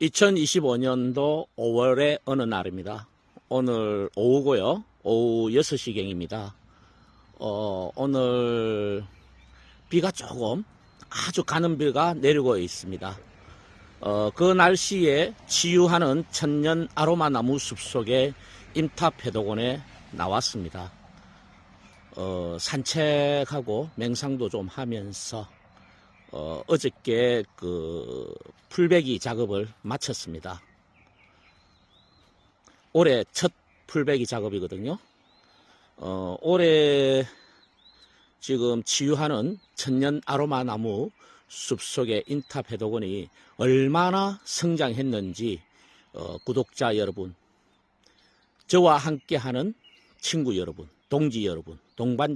2025년도 5월의 어느 날입니다. 오늘 오후고요. 오후 6시경입니다. 어, 오늘 비가 조금 아주 가는 비가 내리고 있습니다. 어, 그 날씨에 치유하는 천년 아로마 나무 숲 속에 임탑해독원에 나왔습니다. 어, 산책하고 맹상도 좀 하면서 어, 어저께 그 풀베기 작업을 마쳤습니다. 올해 첫 풀베기 작업이거든요. 어, 올해 지금 치유하는 천년 아로마 나무 숲속의 해독원이 얼마나 성장했는지 어, 구독자 여러분, 저와 함께하는 친구 여러분, 동지 여러분, 동반자